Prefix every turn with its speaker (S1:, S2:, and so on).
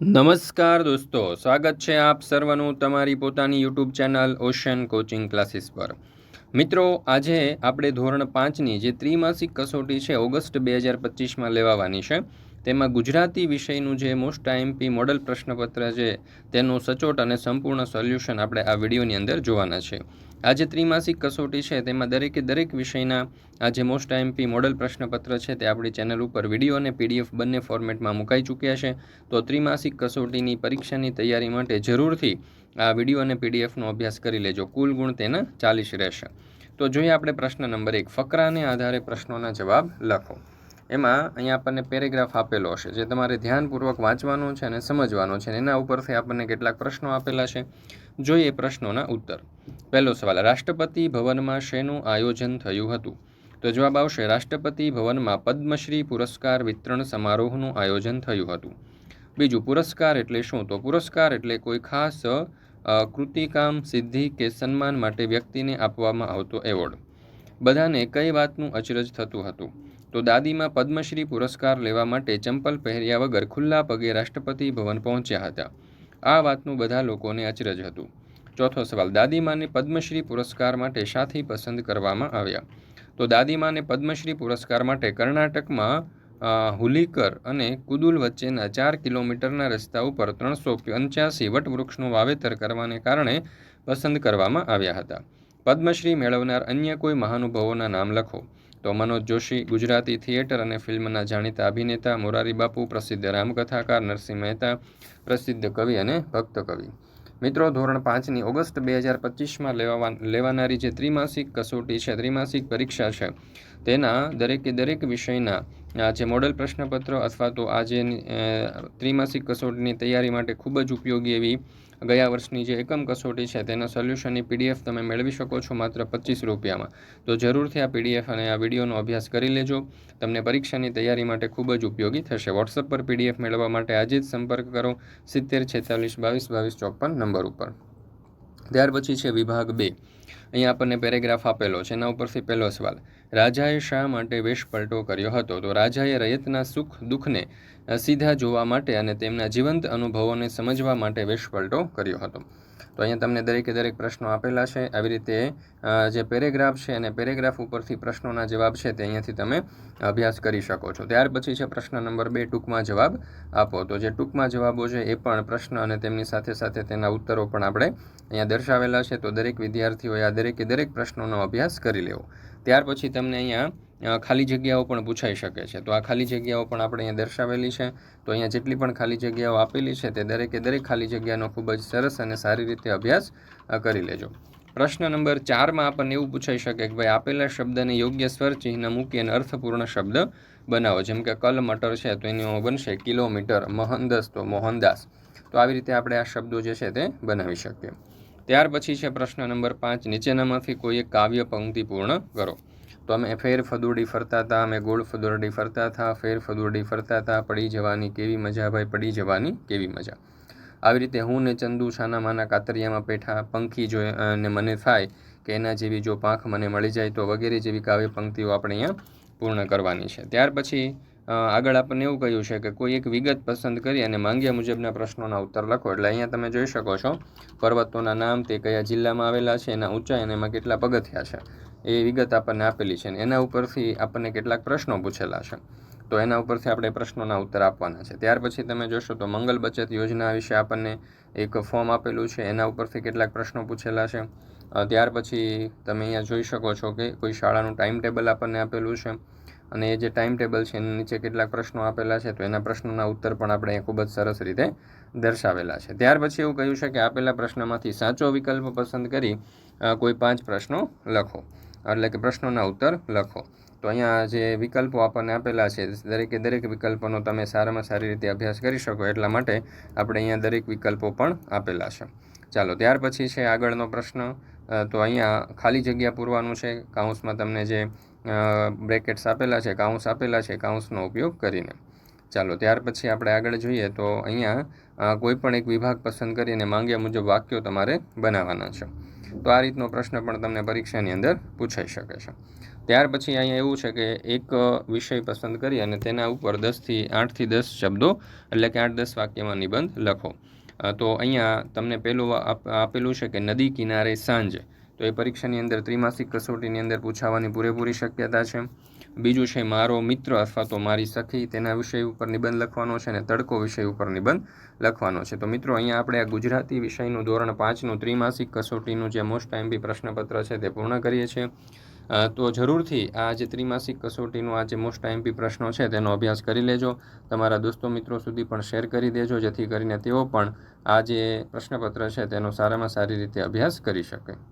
S1: નમસ્કાર દોસ્તો, સ્વાગત છે આપ સર્વનું તમારી પોતાની YouTube channel ocean coaching classes પર. મિત્રો, આજે આપણે ધોરણ પાંચની જે ત્રિમાસિક કસોટી છે, ઓગસ્ટ બે હજાર પચીસમાં લેવાવાની છે, તેમાં ગુજરાતી વિષયનું જે મોસ્ટ આઈએમપી મોડલ પ્રશ્નપત્ર છે, તેનું સચોટ અને સંપૂર્ણ સોલ્યુશન આપણે આ વિડીયોની અંદર જોવાના છે. આ જે ત્રિમાસિક કસોટી છે, તેમાં દરેકે દરેક વિષયના આ જે મોસ્ટ આઈએમપી મોડલ પ્રશ્નપત્ર છે, તે આપણી ચેનલ ઉપર વીડિયો અને પીડીએફ બંને ફોર્મેટમાં મુકાઈ ચૂક્યા છે. તો ત્રિમાસિક કસોટીની પરીક્ષાની તૈયારી માટે જરૂરથી આ વીડિયો અને પીડીએફનો અભ્યાસ કરી લેજો. કુલ ગુણ તેના ચાલીસ રહેશે. તો જોઈએ આપણે પ્રશ્ન નંબર એક. ફકરાને આધારે પ્રશ્નોના જવાબ લખો. એમાં અહીંયા આપણને પેરેગ્રાફ આપેલો હશે, જે તમારે ધ્યાનપૂર્વક વાંચવાનો છે અને સમજવાનો છે અને એના ઉપરથી આપણને કેટલાક પ્રશ્નો આપેલા છે. જોઈએ પ્રશ્નોના ઉત્તર. પહેલો સવાલ, રાષ્ટ્રપતિ ભવનમાં શેનું આયોજન થયું હતું? તો જવાબ આવશે, રાષ્ટ્રપતિ ભવનમાં પદ્મશ્રી પુરસ્કાર વિતરણ સમારોહનું આયોજન થયું હતું. બીજું, પુરસ્કાર એટલે શું? તો પુરસ્કાર એટલે કોઈ ખાસ કૃતિકામ, સિદ્ધિ કે સન્માન માટે વ્યક્તિને આપવામાં આવતો એવોર્ડ. બધાને કઈ વાતનું અચરજ થતું હતું? તો દાદીમાં પદ્મશ્રી પુરસ્કાર લેવા માટે ચંપલ પહેર્યા વગર ખુલ્લા પગે રાષ્ટ્રપતિ ભવન પહોંચ્યા હતા. આ વાતનું બધા લોકોને અચરજ હતું. ચોથો સવાલ, દાદીમાને પદ્મશ્રી પુરસ્કાર માટે સાથી પસંદ કરવામાં આવ્યા? તો દાદીમાને પદ્મશ્રી પુરસ્કાર માટે કર્ણાટકમાં હુલીકર અને કુદુલ વચ્ચેના ચાર કિલોમીટરના રસ્તા ઉપર ત્રણસો પંચ્યાસી વટવૃક્ષનું વાવેતર કરવાને કારણે પસંદ કરવામાં આવ્યા હતા. પદ્મશ્રી મેળવનાર અન્ય કોઈ મહાનુભાવોના નામ લખો. તો મનોજ જોશી, ગુજરાતી થિયેટર અને ફિલ્મના જાણીતા અભિનેતા, મોરારી બાપુ, પ્રસિદ્ધ રામકથાકાર, નરસિંહ મહેતા, પ્રસિદ્ધ કવિ અને ભક્ત કવિ. મિત્રો, ધોરણ પાંચની ઓગસ્ટ બે હજાર પચીસમાં લેવા લેવાનારી જે ત્રિમાસિક કસોટી છે, ત્રિમાસિક પરીક્ષા છે, તેના દરેકે દરેક વિષયના જે મોડલ પ્રશ્નપત્ર અથવા તો આ ત્રિમાસિક કસોટીની તૈયારી માટે ખૂબ જ ઉપયોગી એવી ગયા વર્ષની જે એકમ કસોટી છે, તેના સોલ્યુશનની પીડીએફ તમે મેળવી શકો છો માત્ર પચીસ રૂપિયામાં. તો જરૂરથી આ પીડીએફ અને આ વિડીયોનો અભ્યાસ કરી લેજો. તમને પરીક્ષાની તૈયારી માટે ખૂબ જ ઉપયોગી થશે. વોટ્સઅપ પર પીડીએફ મેળવવા માટે આજે જ સંપર્ક કરો સિત્તેર, છેતાલીસ, બાવીસ બાવીસ, ચોપન નંબર ઉપર. ત્યાર પછી છે વિભાગ બે. અહીંયા આપણને પેરેગ્રાફ આપેલો છે. એના ઉપરથી પહેલો સવાલ. રાજાએ શા માટે વેશ પલટો કર્યો હતો? તો રાજાએ રયતના સુખ દુઃખને સીધા જોવા માટે અને તેમના જીવંત અનુભવોને સમજવા માટે વેશ પલટો કર્યો હતો. તો અહીંયા તમને દરેકે દરેક પ્રશ્નો આપેલા છે. આવી રીતે જે પેરેગ્રાફ છે અને પેરેગ્રાફ ઉપરથી પ્રશ્નોના જવાબ છે તે અહીંયાથી તમે અભ્યાસ કરી શકો છો. ત્યાર પછી છે પ્રશ્ન નંબર બે, ટૂંકમાં જવાબ આપો. તો જે ટૂંકમાં જવાબો છે એ પણ પ્રશ્ન અને તેમની સાથે સાથે તેના ઉત્તરો પણ આપણે અહીંયા દર્શાવેલા છે. તો દરેક વિદ્યાર્થીઓએ આ દરેકે દરેક પ્રશ્નોનો અભ્યાસ કરી લેવો. ત્યાર પછી તમને અહીંયા ખાલી જગ્યાઓ પણ પૂછાઈ શકે છે. તો આ ખાલી જગ્યાઓ પણ આપણે અહીંયા દર્શાવેલી છે. તો અહીંયા જેટલી પણ ખાલી જગ્યાઓ આપેલી છે તે દરેકે દરેક ખાલી જગ્યાનો ખૂબ જ સરસ અને સારી રીતે અભ્યાસ કરી લેજો. પ્રશ્ન નંબર ચારમાં આપણને એવું પૂછાઈ શકે કે ભાઈ આપેલા શબ્દને યોગ્ય સ્વર, ચિહ્ન મૂકી અને અર્થપૂર્ણ શબ્દ બનાવો. જેમ કે કલ મટર છે તો એની બનશે કિલોમીટર મોહનદાસ તો મોહનદાસ. તો આવી રીતે આપણે આ શબ્દો જે છે તે બનાવી શકીએ. ત્યાર પછી છે પ્રશ્ન નંબર પાંચ, નીચેનામાંથી કોઈ એક કાવ્ય પંક્તિ પૂર્ણ કરો. તો અમે ફેર ફદુડી ફરતા હતા અમે ગોળ ફદુરડી ફરતા હતા ફેર ફદુરડી ફરતા હતા પડી જવાની કેવી મજા ભાઈ, પડી જવાની કેવી મજા. આવી રીતે હું ને ચંદુ છાના માના કાતરિયામાં પેઠા પંખી જો ને મને થાય કે એના જેવી જો પાંખ મને મળી જાય તો વગેરે જેવી કાવ્ય પંક્તિઓ આપણે અહીંયા પૂર્ણ કરવાની છે. ત્યાર પછી આગળ આપણને એવું કહ્યું છે કે કોઈ એક વિગત પસંદ કરી અને માંગ્યા મુજબના પ્રશ્નોના ઉત્તર લખો. એટલે અહીંયા તમે જોઈ શકો છો, પર્વતોના નામ તે કયા જિલ્લામાં આવેલા છે, એના ઊંચાઈ અને એમાં કેટલા પગથિયા છે. એ વિગત આપણને આપેલી છે અને એના ઉપરથી આપણને કેટલાક પ્રશ્નો પૂછેલા છે. તો એના ઉપરથી આપણે પ્રશ્નોના ઉત્તર આપવાના છે. ત્યાર પછી તમે જોશો તો મંગલ બચત યોજના વિશે આપણને એક ફોર્મ આપેલું છે. એના ઉપરથી કેટલાક પ્રશ્નો પૂછેલા છે. ત્યાર પછી તમે અહીંયા જોઈ શકો છો કે કોઈ શાળાનું ટાઈમ ટેબલ આપણને આપેલું છે. અને એ જે ટાઈમ ટેબલ છે એની નીચે કેટલાક પ્રશ્નો આપેલા છે, તો એના પ્રશ્નોના ઉત્તર પણ આપણે ખૂબ જ સરસ રીતે દર્શાવેલા છે. ત્યાર પછી એવું કહ્યું છે કે આપેલા પ્રશ્નમાંથી સાચો વિકલ્પ પસંદ કરી કોઈ પાંચ પ્રશ્નો લખો. એટલે કે પ્રશ્નોના ઉત્તર લખો. તો અહીંયા જે વિકલ્પો આપણને આપેલા છે, દરેકે દરેક વિકલ્પોનો તમે સારામાં સારી રીતે અભ્યાસ કરી શકો, એટલા માટે આપણે અહીંયા દરેક વિકલ્પો પણ આપેલા છે. ચાલો, ત્યાર પછી છે આગળનો પ્રશ્ન. તો અહીંયા ખાલી જગ્યા પૂરવાનું છે. કાઉન્સમાં તમને જે બ્રેકેટ્સ આપેલા છે કાઉન્સ આપેલા છે કાઉન્સનો ઉપયોગ કરીને. ચાલો, ત્યાર પછી આપણે આગળ જોઈએ તો અહીંયા કોઈ પણ એક વિભાગ પસંદ કરીને માંગ્યા મુજબ વાક્યો તમારે બનાવવાના છે. તો આ રીતનો પ્રશ્ન પણ તમને પરીક્ષાની અંદર પૂછાઈ શકે છે. ત્યાર પછી અહીંયા એવું છે કે એક વિષય પસંદ કરી અને તેના ઉપર દસથી આઠથી દસ શબ્દો, એટલે કે આઠ દસ વાક્યમાં નિબંધ લખો. તો અહીંયા તમને પહેલું આપેલું છે કે નદી કિનારે સાંજ. તો એ પરીક્ષાની અંદર ત્રિમાસિક કસોટીની અંદર પૂછાવાની પૂરેપૂરી શક્યતા છે. બીજું છે, મારો મિત્ર અથવા તો મારી સખી તેના વિષય ઉપર નિબંધ લખવાનો છે અને તડકો વિષય ઉપર નિબંધ લખવાનો છે. તો મિત્રો, અહીંયા આપણે આ ગુજરાતી વિષયનું ધોરણ પાંચનું ત્રિમાસિક કસોટીનું જે મોસ્ટ એમપી પ્રશ્નપત્ર છે તે પૂર્ણ કરીએ છીએ. તો જરૂરથી આ જે ત્રિમાસિક કસોટીનું આ જે મોસ્ટ એમપી પ્રશ્નો છે તેનો અભ્યાસ કરી લેજો. તમારા દોસ્તો મિત્રો સુધી પણ શેર કરી દેજો, જેથી કરીને તેઓ પણ આ જે પ્રશ્નપત્ર છે તેનો સારામાં સારી રીતે અભ્યાસ કરી શકે.